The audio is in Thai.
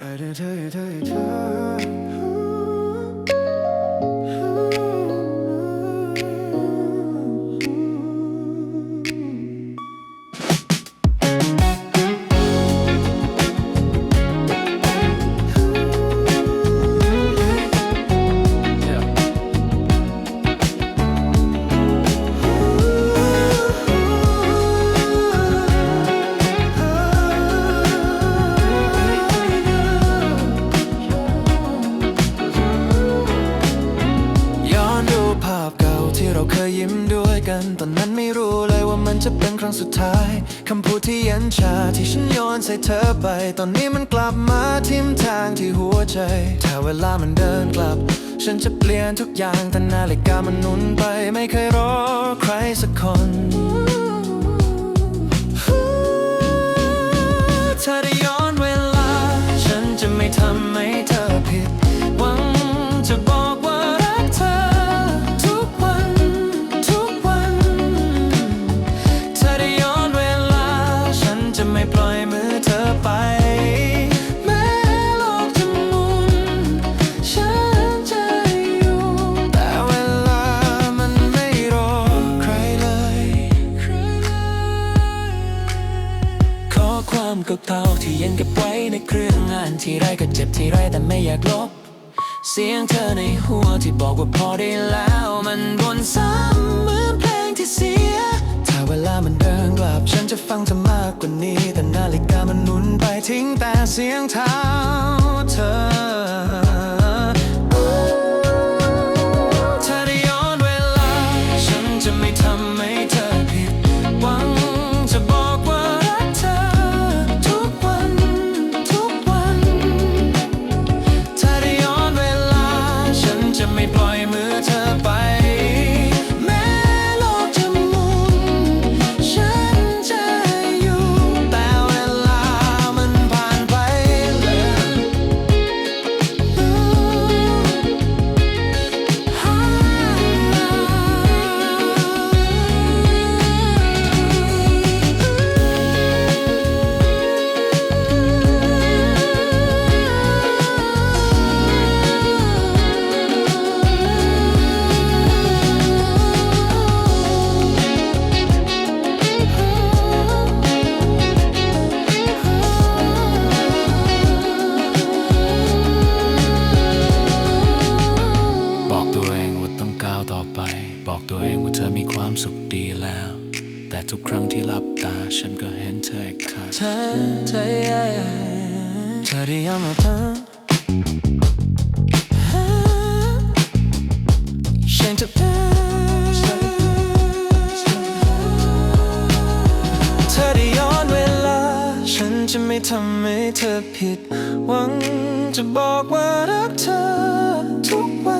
เธอเธอเธ ด้วยกัน ตอนนั้นไม่รู้เลยว่ามันจะเป็นครั้งสุดท้ายคำพูดที่เย็นชาที่ฉันโยนใส่เธอไป ตอนนี้มันกลับมาทิ่มทางที่หัวใจ ถ้าเวลามันเดินกลับ ฉันจะเปลี่ยนทุกอย่างแต่นาฬิกามันหนุนไป ไม่เคยรอใครสักคน เก่าๆที่ยังเก็บไว้ในเครื่องงานที่ไรก็เจ็บที่ไรแต่ไม่อยากลบ เสียงเธอในหัวที่บอกว่าพอได้แล้ว มันวนซ้ำเหมือนเพลงที่เสีย ถ้าเวลามันเดินกลับ ฉันจะฟังเธอมากกว่านี้ แต่นาฬิกามันหนุนไปทิ้งแต่เสียงเท้าเธอถ้าได้ย้อนเวลาฉันจะไม่ทำให้เธอผิดหวังจะบอก แต่ทุกครั้งที่หลับตา ฉันก็เห็นเธออีกครั้งเธอเธอเธอได้ย้ำมาเธอฉันจะเธอได้ย้อนเวลา ฉันจะไม่ทำให้เธอผิด หวังจะบอกว่ารักเธอทุกวัน